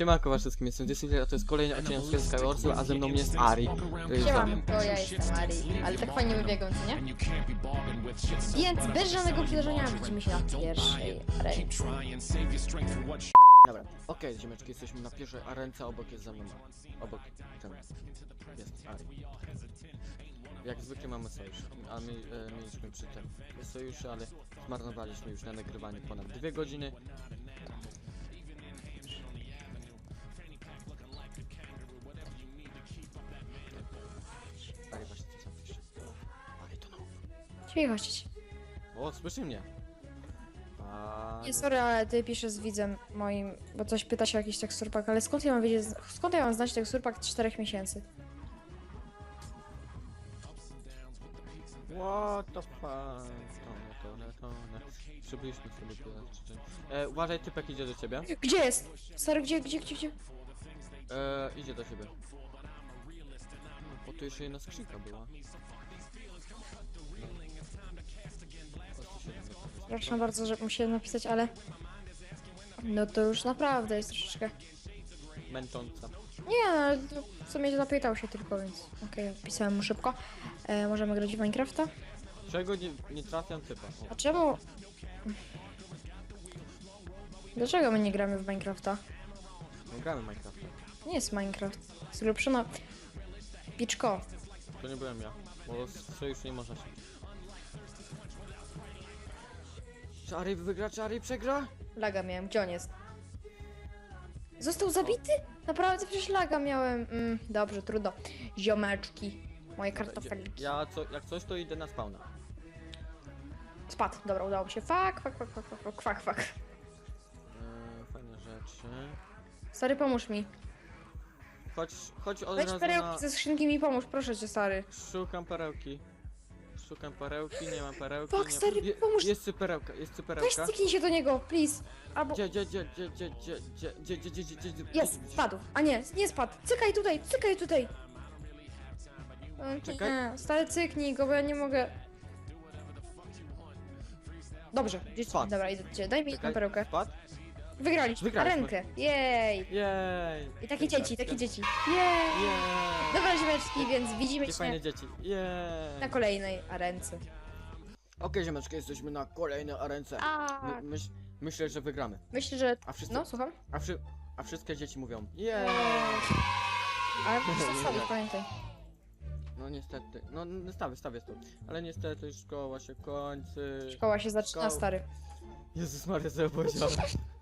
Siemanko was wszystkim, jestem Disney, a to jest kolejny odcinek z Skywarsu, a ze mną jest Ari. To jest Siema, Damian. to ja jestem Ari, ale tak fajnie wybiegam, co nie? Więc bez żadnego przedłużenia widzimy się na pierwszej arenie. Dobra, okej, ziemeczki, jesteśmy na pierwszej arence, obok jest ze mną. Obok ten jest Ari. Jak zwykle mamy sojusz, a my e, mieliśmy przy tym sojuszu, ale zmarnowaliśmy już na nagrywanie ponad dwie godziny. Cicho. O, słyszy mnie. A... Nie, sorry, ale ty piszesz z widzem moim, bo coś pyta się o jakiś teksturpak, ale skąd ja mam wiedzieć, skąd ja mam znać teksturpak 4 miesięcy? What the fuck? Tone, tone, tone. Przybyliśmy sobie tyle E, uważaj, typek idzie do ciebie. Gdzie jest? Stary, gdzie, gdzie, gdzie, gdzie? E, idzie do ciebie. No, bo tu jeszcze jedna skrzynka była. Przepraszam bardzo, że musiałem napisać, ale... No to już naprawdę jest troszeczkę... Męcząca. Nie, no, ale to w sumie zapytał się tylko, więc... Okej, odpisałem mu szybko. E, możemy grać w Minecrafta? Czego nie, nie trafiam typa? A czemu... Dlaczego my nie gramy w Minecrafta? Nie gramy Minecrafta. Nie jest Minecraft. Jest ulepszona... Piczko. To nie byłem ja, bo z nie można się. Czy Ari wygra, czy Ari przegra? Laga miałem, gdzie on jest? Został zabity? Naprawdę przecież laga miałem. Mm, dobrze, trudno. Ziomeczki. Moje kartofelki. Ja co, jak coś to idę na spawna. Spadł, dobra, udało mi się. Fak, fak, fak, fak, fak, fak, fak, fak. E, fajne rzeczy. Stary, pomóż mi. Chodź, chodź od Weź razu perełki na... ze skrzynki mi pomóż, proszę cię, stary. Szukam perełki. Szukam perełki, nie mam perełki. Fuck, nie pomóż. Jest tu perełka, jest tu Weź perełka. styknij się do niego, please. Albo... Gdzie, gdzie, gdzie, gdzie, gdzie, gdzie, gdzie, gdzie, gdzie, gdzie, gdzie, gdzie, Jest, gdzie- spadł. A nie, nie spadł. Cykaj tutaj, cykaj tutaj. O, Czekaj. Nie, stary, cyknij go, bo ja nie mogę. Dobrze, gdzieś Spadł. Dobra, idę do ciebie. Daj mi Czekaj, jedną perełkę. Spadł? Wygraliśmy. Wygraliśmy. Rękę. Jej. Jej! I takie dzieci, takie dzieci. Jej. Jej! Dobra, ziomeczki, więc widzimy Jakie fajne się dzieci. Jej! na kolejnej arence. Okej, ziomeczki, jesteśmy na kolejnej arence. A, My, myśl, myślę, że wygramy. myślę, że... A wszyscy, No, słucham? a, wszy, a wszystkie dzieci mówią jej! Ale zostawić, pamiętaj. No niestety, no stawię, stawię tu. Ale niestety szkoła się kończy. Szkoła się zaczyna, Szkoła. stary. Jezus Maria, sobie powiedziałem.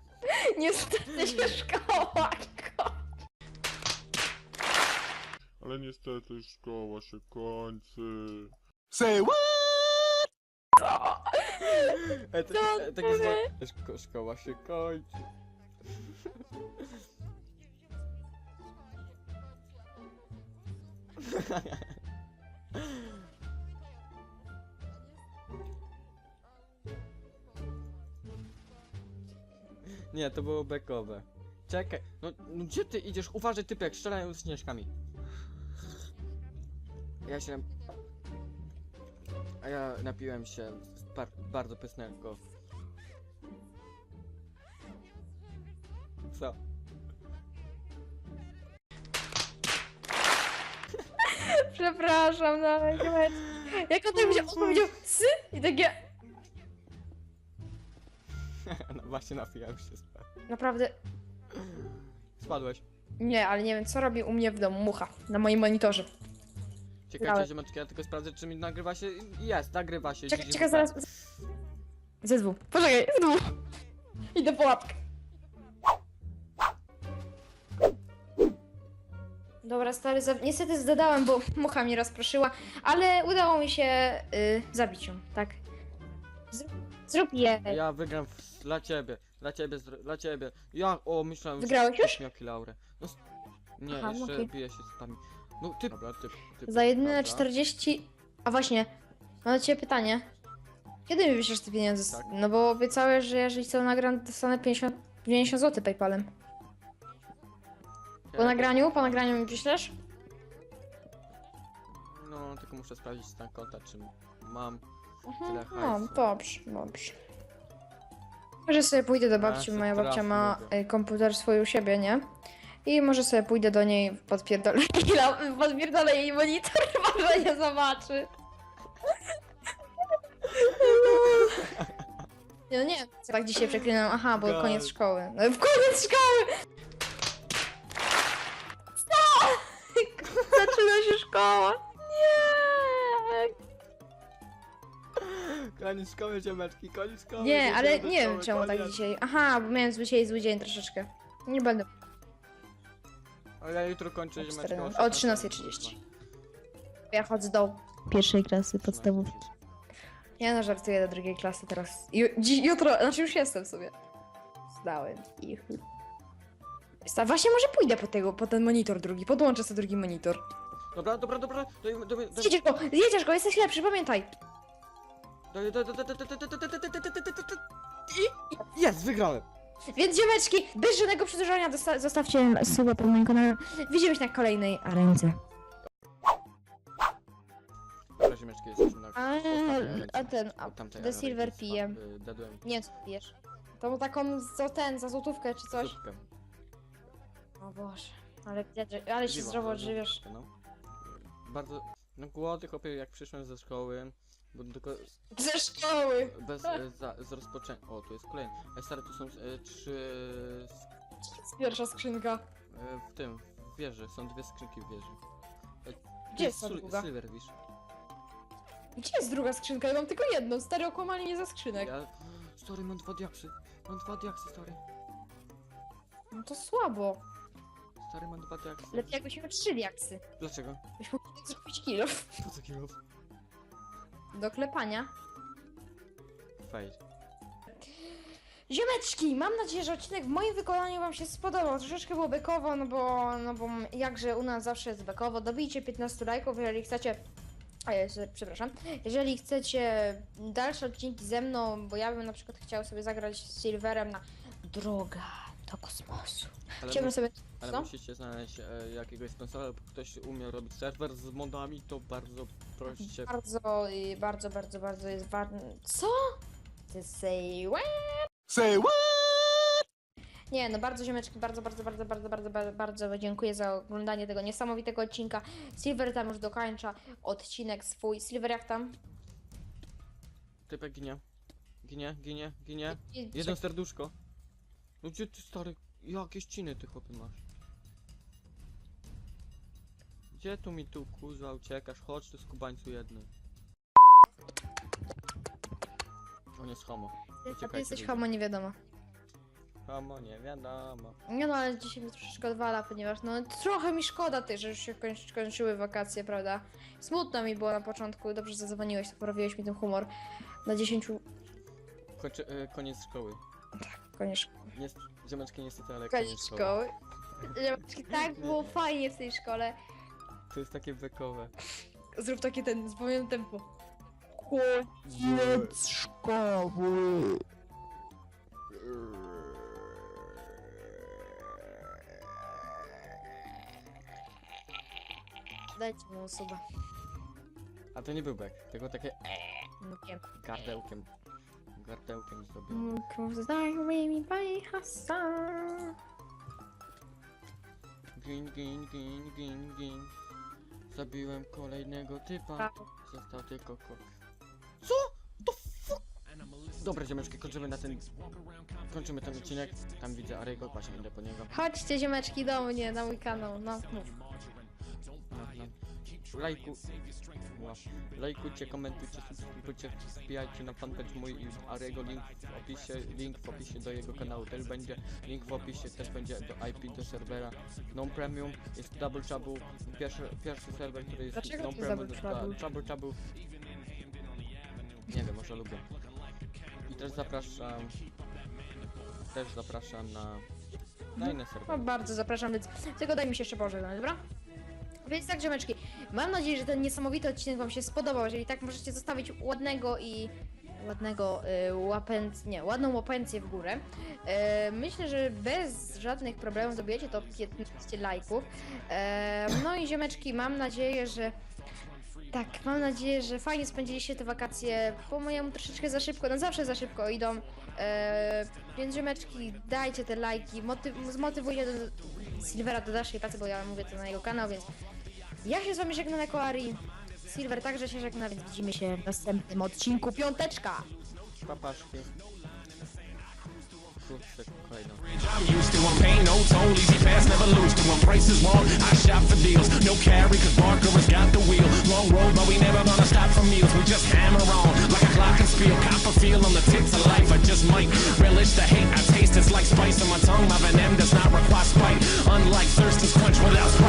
Niestety się szkoła Ale niestety szkoła się kończy. Say what? E, to, Co e, takie zło... Szko szkoła się kończy. Nie, to było bekowe. Czekaj, no, no gdzie ty idziesz? Uważaj typek, strzelają z śnieżkami. Ja się... A ja napiłem się bar bardzo pysznego. Co? Przepraszam, no. Jak on tak powiedział, on sy i takie... no właśnie napijał się spadł. Naprawdę, Spadłeś. nie, ale nie wiem, co robi u mnie w domu mucha na moim monitorze. Czekajcie, Dałem. ziomeczki, ja tylko sprawdzę, czy mi nagrywa się. Jest, nagrywa się. Czekaj, czekaj, zaraz... ZW, poczekaj, ZW. Idę po łapkę. Dobra, stary, za... niestety zdadałem, bo mucha mnie rozproszyła, ale udało mi się y, zabić ją, tak. Zrób, zrób je. Ja wygram w... dla ciebie, dla ciebie, zr- dla ciebie. Ja, o, myślałem, Wygrałeś że już? ośmioki laurę. No, s- nie, Aha, jeszcze okej. bije się z tami. No, ty, dobra, ty, ty, Za jedyne dobra. 40... A właśnie, mam do ciebie pytanie. Kiedy mi wyślesz te pieniądze? Tak. No bo obiecałeś, że jeżeli co nagram, dostanę 50, 50 zł Paypalem. Po nagraniu? Po nagraniu mi wyślesz? No, tylko muszę sprawdzić stan konta, czy mam. Mhm, Tyle no, hajsu. dobrze, dobrze. Może sobie pójdę do babci, moja babcia ma lubię. y, komputer swój u siebie, nie? I może sobie pójdę do niej, podpierdolę jej, la- podpierdolę jej monitor, może nie zobaczy. No nie wiem, co tak dzisiaj przeklinam. Aha, bo God. koniec szkoły. No w koniec szkoły! Co? Zaczyna się szkoła. Koniec szkoły, ziomeczki, koniec szkoły. Nie, ale do nie wiem czemu tak dzisiaj. Aha, bo miałem dzisiaj zły dzień troszeczkę. Nie będę. Ale ja jutro kończę, ziomeczki. 14. O 13.30. Ja chodzę do pierwszej klasy podstawówki. Ja no żartuję do drugiej klasy teraz. Ju, jutro, znaczy już jestem sobie. Zdałem ich. Sta- Właśnie może pójdę po tego, po ten monitor drugi, podłączę sobie drugi monitor. Dobra, dobra, dobra. Do, do, do, Jedziesz go, jedziesz go, jesteś lepszy, pamiętaj. I jest, wygrałem. Więc ziomeczki, bez żadnego przedłużania dosta- zostawcie suba pod moim kanałem. Widzimy się na kolejnej arence. Dobra, ziomeczki, jesteśmy na A, ostatniej a ten, a Od tamtej The areny Silver pije. y, Dadłem Nie wiem co pijesz. To taką za ten, za złotówkę czy coś. zupkę. O Boże, ale, ale się Piwo, zdrowo no, odżywiasz. zupkę, No. Bardzo, no głody chłopie, jak przyszłem ze szkoły, bo tylko Ze szkoły! bez, e, za, z rozpoczęcia, o tu jest kolejny, Ej, stary, tu są e, trzy, sk- Pierwsza skrzynka. e, w tym, w wieży, są dwie skrzynki w wieży. E, tu Gdzie jest ta sul- druga? Silver, wiesz? Gdzie jest druga skrzynka? Ja mam tylko jedną. Stary okłamali mnie za skrzynek. Ja, stary, mam dwa diaksy, mam dwa diaksy, stary, No to słabo. stary, mam dwa diaksy. Lepiej jakbyśmy mieli trzy jaksy. Dlaczego? Byśmy mogli zrobić kilo. Po co kilo? Do klepania. Fail. Ziomeczki, mam nadzieję, że odcinek w moim wykonaniu wam się spodobał. Troszeczkę było bekowo, no bo, no bo jakże u nas zawsze jest bekowo. Dobijcie 15 lajków, jeżeli chcecie... A, jest, przepraszam. Jeżeli chcecie dalsze odcinki ze mną, bo ja bym na przykład chciał sobie zagrać z Silverem na Droga do kosmosu. Ale, Chciałbym mu, sobie... ale co? musicie znaleźć e, jakiegoś sponsora, lub ktoś umie robić serwer z modami, to bardzo proście. Bardzo, y, bardzo, bardzo, bardzo jest ważne. Co? Ty say what? Say what? Nie, no bardzo ziomeczki, bardzo, bardzo, bardzo, bardzo, bardzo, bardzo, bardzo dziękuję za oglądanie tego niesamowitego odcinka. Silver tam już dokończa odcinek swój. Silver jak tam? Typek ginie. Ginie, ginie, ginie. Jedno serduszko. No gdzie ty stary? Jakie ściny ty chłopy masz? Gdzie tu mi tu kurwa uciekasz? Chodź tu skubańcu jedny. On jest homo. A ty Uciekajcie, jesteś ludzie. homo, nie wiadomo. Homo, nie wiadomo. Nie no, ale dzisiaj mi troszeczkę odwala, ponieważ no trochę mi szkoda tej, że już się kończy, kończyły wakacje, prawda? Smutno mi było na początku, dobrze, że zadzwoniłeś, poprawiłeś mi ten humor. Na 10 Kończy, e, koniec szkoły. Koniec, Nie, ziomeczki niestety, ale koniec koniec szkoły. Ziomeczki, tak było fajnie w tej szkole. To jest takie bekowe. Zrób takie ten, zwolnione tempo. Koniec szkoły. Dajcie mu osobę. A to nie był bek, tylko takie No wiem. gardełkiem. Gardełkiem zrobione. Mi pani Hassan. Gin, gin, gin, gin, gin. Zabiłem kolejnego typa. Został tylko ko... Co? To fuck? Dobra, ziomeczki, kończymy na ten... Kończymy ten odcinek. Tam widzę Arego, właśnie idę po niego. Chodźcie ziomeczki do mnie na mój kanał, no mów. Lajku... Lajkujcie, komentujcie, subskrybujcie, wbijajcie na fanpage mój i Arego, link w opisie, link w opisie do jego kanału też będzie, link w opisie też będzie do IP do serwera non premium, jest Double Trouble, pierwszy, pierwszy serwer, który jest Dlaczego non to jest Double Trouble? Trouble Trouble. Nie wiem, może lubię. I też zapraszam, też zapraszam na, na inne No bardzo zapraszam, więc tylko daj mi się jeszcze pożegnać, dobra? Więc tak, ziomeczki, mam nadzieję, że ten niesamowity odcinek wam się spodobał. Jeżeli tak, możecie zostawić ładnego i ładnego y, łapęc... nie, ładną łapencję w górę. E, myślę, że bez żadnych problemów dobijecie to 15 lajków. E, no i ziomeczki, mam nadzieję, że Tak, mam nadzieję, że fajnie spędziliście te wakacje. Po mojemu troszeczkę za szybko, no zawsze za szybko idą. Eee, więc ziomeczki, dajcie te lajki, motyw- zmotywujcie do Silvera do dalszej pracy, bo ja mówię to na jego kanał, więc ja się z wami żegnam jako Ari. Silver także się żegna, więc widzimy się w następnym odcinku. Piąteczka! Papaszki. I'm used to I'm paying no toll, easy pass, never lose to when price is wrong. I shop for deals, no carry, cause Barker has got the wheel. Long road, but we never gonna stop for meals. We just hammer on like a clock and spiel. Cop a feel on the tits of life. I just might relish the hate I taste. It's like spice on my tongue. My venom does not require spite. Unlike thirst is quenched without sprite.